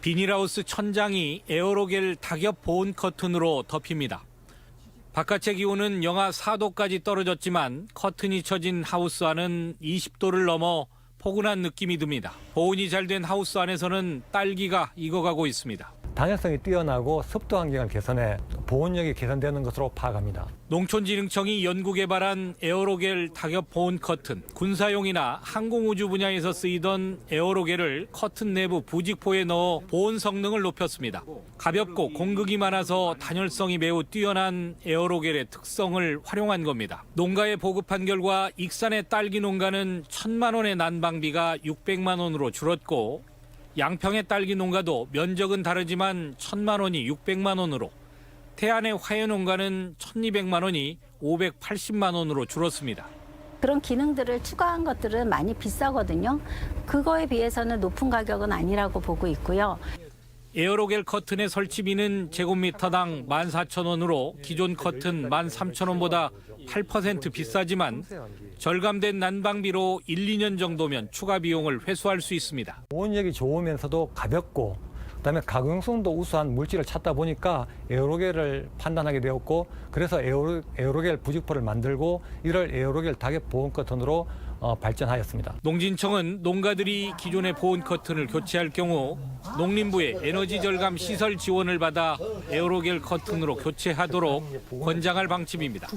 비닐하우스 천장이 에어로겔 낙엽 보온 커튼으로 덮입니다. 바깥의 기온은 영하 4도까지 떨어졌지만 커튼이 쳐진 하우스 안은 20도를 넘어 포근한 느낌이 듭니다. 보온이 잘 된 하우스 안에서는 딸기가 익어가고 있습니다. 단열성이 뛰어나고 습도 환경을 개선해 보온력이 개선되는 것으로 파악합니다. 농촌진흥청이 연구 개발한 에어로겔 낙엽 보온 커튼, 군사용이나 항공우주 분야에서 쓰이던 에어로겔을 커튼 내부 부직포에 넣어 보온 성능을 높였습니다. 가볍고 공극이 많아서 단열성이 매우 뛰어난 에어로겔의 특성을 활용한 겁니다. 농가에 보급한 결과 익산의 딸기 농가는 천만 원의 난방비가 600만 원으로 줄었고 양평의 딸기 농가도 면적은 다르지만 천만 원이 600만 원으로 태안의 화훼 농가는 1,200만 원이 580만 원으로 줄었습니다. 그런 기능들을 추가한 것들은 많이 비싸거든요. 그거에 비해서는 높은 가격은 아니라고 보고 있고요. 에어로겔 커튼의 설치비는 제곱미터당 14,000원으로 기존 커튼 13,000원보다 8% 비싸지만 절감된 난방비로 1, 2년 정도면 추가 비용을 회수할 수 있습니다. 보온력이 좋으면서도 가볍고 그다음에 가공성도 우수한 물질을 찾다 보니까 에어로겔을 판단하게 되었고 그래서 에어로, 에어로겔 부직포를 만들고 이를 에어로겔 낙엽 보온 커튼으로 어, 발전하였습니다. 농진청은 농가들이 기존의 보온 커튼을 교체할 경우 농림부의 에너지 절감 시설 지원을 받아 에어로겔 커튼으로 교체하도록 권장할 방침입니다.